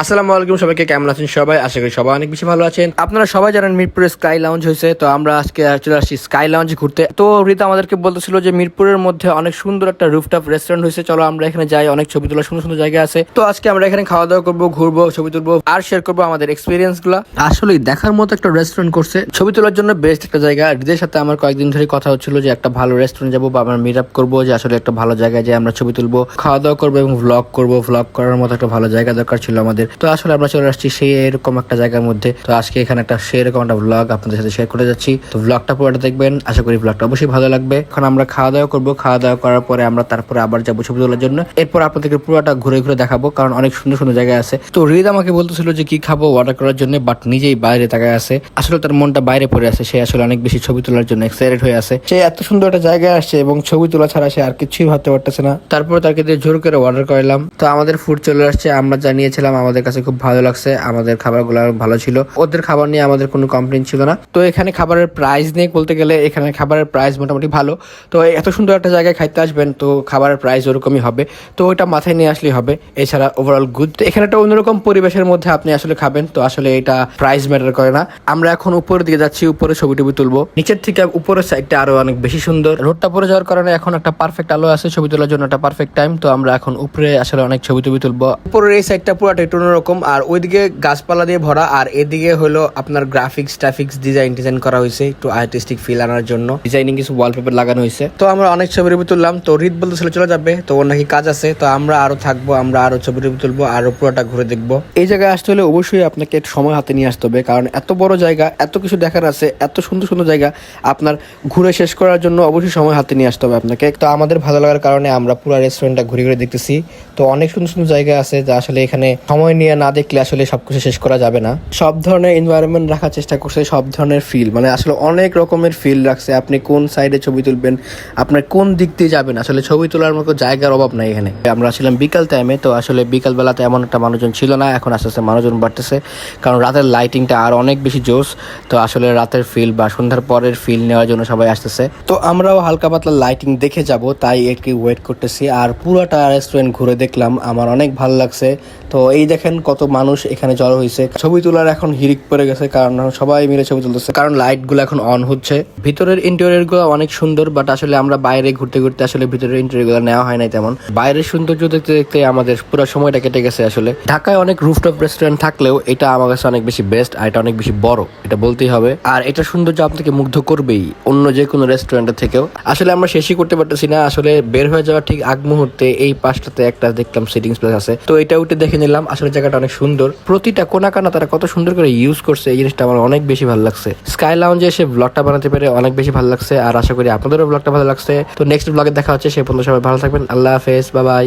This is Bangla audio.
আসসালামু আলাইকুম সবাইকে, কেমন আছেন সবাই? আশা করি সবাই অনেক বেশি ভালো আছেন। আপনারা সবাই জানেন মিরপুরে স্কাই লাউঞ্জ হয়েছে, তো আমরা আজকে চলে আসছি স্কাই লাউঞ্জ ঘুরতে। তো রীতা আমাদেরকে বলতেছিল যে মিরপুরের মধ্যে অনেক সুন্দর একটা রুফটপ রেস্টুরেন্ট হয়েছে, চলো আমরা এখানে যাই, অনেক ছবি তোলা সুন্দর সুন্দর জায়গা আছে। তো আজকে আমরা এখানে খাওয়া দাওয়া করব, ঘুরবো, ছবি তুলবো, আর শেয়ার করব আমাদের এক্সপিরিয়েন্সগুলা। আসলে দেখার মতো একটা রেস্টুরেন্ট করছে। ছবি তোলার জন্য বেস্ট একটা জায়গা। হৃদের সাথে আমার কয়েকদিন ধরে কথা হচ্ছিল যে একটা ভালো রেস্টুরেন্ট যাব বা আমরা মিট আপ করব, যে আসলে একটা ভালো জায়গায় যে আমরা ছবি তুলবো। খাওয়া দাওয়া করব এবং ভ্লগ করব। ভ্লগ করার মতো একটা ভালো জায়গা দরকার ছিল আমাদের। তো আসলে আমরা চলে আসছি সেই এরকম একটা জায়গার মধ্যে। তো আজকে এখানে একটা সেরকম একটা ভ্লগ আপনাদের সাথে শেয়ার করে যাচ্ছি। তো ভ্লগটা পুরোটা দেখবেন। আশা করি ভ্লগটা অবশ্যই ভালো লাগবে। এখন আমরা খাওয়া দাওয়া করব। খাওয়া দাওয়া করার পরে আমরা তারপরে আবার যাব ছবি তোলার জন্য। এরপর আপনাদেরকে পুরোটা ঘুরে ঘুরে দেখাবো, কারণ অনেক সুন্দর সুন্দর জায়গা আছে। তো রিদ আমাকে বলতেছিল যে কি খাব অর্ডার করার জন্য বাট নিজেই বাইরে তাকায় আছে। আসলে তার মনটা বাইরে পড়ে আছে। সে আসলে অনেক বেশি ছবি তোলার জন্য এক্সাইটেড হয়ে আছে। সে এত সুন্দর একটা জায়গায় আসছে এবং ছবি তোলা ছাড়া সে আর কিছুই ভাবতে পারতেছে না। তারপর তাকে দিয়ে জোর করে অর্ডার করলাম তো আমাদের ফুড চলে আসছে। আমরা জানিয়েছিলাম আমাদের কাছে খুব ভালো লাগছে। আমাদের খাবারগুলো ভালো ছিল। ওদের খাবার নিয়ে আমাদের কোনো কমপ্লেন ছিল না। তো এখানে খাবারের প্রাইস নিয়ে বলতে গেলে এখানে খাবারের প্রাইস মোটামুটি ভালো। তো এত সুন্দর একটা জায়গায় খাইতে আসবেন, তো খাবারের প্রাইস ওরকমই হবে। তো ওইটা মাথায় নিয়ে আসলেই হবে। এছাড়া ওভারঅল গুড তো এখানে একটা অন্যরকম পরিবেশের মধ্যে আপনি আসলে খাবেন। তো আসলে এটা প্রাইস ম্যাটার করে না। আমরা এখন উপরের দিকে যাচ্ছি, উপরে ছবি টবি তুলবো। নিচের থেকে উপরের সাইডটা আরও অনেক বেশি সুন্দর। রোডটা পরে যাওয়ার কারণে এখন একটা পারফেক্ট আলো আছে। ছবি তোলার জন্য একটা পারফেক্ট টাইম তো আমরা এখন উপরে আসলে অনেক ছবি টবি তুলবো। উপরের এই সাইডটা পুরোটা একটু অন্যরকম আর ওইদিকে গাছপালা দিয়ে ভরা আর এদিকে হলো আপনার গ্রাফিক্স ট্রাফিক্স ডিজাইন ডিজাইন করা হয়েছে একটু আর্টিস্টিক ফিল আনার জন্য। ডিজাইনিং কিছু ওয়ালপেপার লাগানো হয়েছে। তো আমরা অনেক ছবি টবি তুললাম তো রিদ বলতেছিল চলে যাবে তো ওর নাকি কাজ আছে তো আমরা আরও থাকব আমরা আরও ছবি টবি তুলবো আরও পুরোটা ঘুরে দেখব। এই জায়গায় আসতে হলে অবশ্যই আপনাকে সময় হাতে নিয়ে আসতে হবে কারণ এত বড় জায়গা এত কিছু দেখার আছে এত সুন্দর সুন্দর জায়গা আপনার ঘুরে শেষ করার জন্য অবশ্যই সময় হাতে নিয়ে আসতে হবে আপনাকে। তো আমাদের ভালো লাগার কারণে আমরা পুরো রেস্টুরেন্টটা ঘুরে ঘুরে দেখতেছি তো অনেক সুন্দর সুন্দর জায়গা আছে যা আসলে এখানে সময় নিয়ে না দেখলে আসলে সবকিছু শেষ করা যাবে না। সব ধরনের এনভায়রনমেন্ট রাখার চেষ্টা করছে, সব ধরনের ফিল মানে আসলে অনেক রকমের ফিল রাখছে। আপনি কোন সাইডে ছবি তুলবেন, আপনার কোন দিক দিয়ে যাবেন? আসলে ছবি তোলার মতো জায়গার অভাব নাই এখানে। আমরা ছিলাম বিকাল টাইমে তো আসলে বিকাল বেলাতে এমন একটা মানুষজন ছিল না। এখন আস্তে আস্তে মানুষজন বাড়তেছে। কারণ রাতের লাইটিংটা আর অনেক বেশি জোস তো আসলে রাতের ফিল বা সন্ধ্যার পরের ফিল নেওয়ার জন্য সবাই আসতেছে। তো আমরাও হালকা পাতলা লাইটিং দেখে যাব, তাই একটু ওয়েট করতেছি। আর পুরোটা রেস্টুরেন্ট ঘুরে দেখলাম। আমার অনেক ভালো লাগছে। তো এই দেখেন কত মানুষ এখানে জড়ো হয়েছে ছবি তোলার এখন হিরিক পড়ে গেছে, কারণ সবাই মিলে ছবি তুলতেছে। কারণ লাইটগুলো এখন অন হচ্ছে। ভিতরের ইন্টেরিয়রগুলো অনেক সুন্দর বাট আসলে আমরা বাইরে ঘুরতে ঘুরতে আসলে ভিতরের ইন্টেরিয়রগুলো নেওয়া হয় নাই তেমন। বাইরের সৌন্দর্য দেখতে দেখতে আমাদের পুরো সময়টা কেটে গেছে আসলে। ঢাকায় অনেক রুফটপ রেস্টুরেন্ট থাকলেও এটা আমার কাছে অনেক বেশি বেস্ট আর এটা অনেক বেশি বড়, এটা বলতেই হবে। আর এটা সৌন্দর্য আপনাকে মুগ্ধ করবেই অন্য যে কোনো রেস্টুরেন্টের থেকেও। আসলে আমরা শেষই করতে পারতেছি না, আসলে বের হয়ে যাওয়ার ঠিক আগ মুহূর্তে এই পাশটাতে একটা দেখলাম সিটিং প্লেস আছে। তো এটা উঠে দেখে নিলাম। আসলে জায়গাটা অনেক সুন্দর। প্রতিটা কোনা কানা তারা কত সুন্দর করে ইউজ করছে, এই জিনিসটা আমার অনেক বেশি ভালো লাগছে। স্কাই লাউঞ্জে এসে ব্লগটা বানাতে পেরে অনেক বেশি ভালো লাগছে, আর আশা করি আপনাদেরও ব্লগটা ভালো লাগছে। তো নেক্সট ব্লগে দেখা হচ্ছে, সে পর্যন্ত সবাই ভালো থাকবেন। আল্লাহ হাফেজ বাই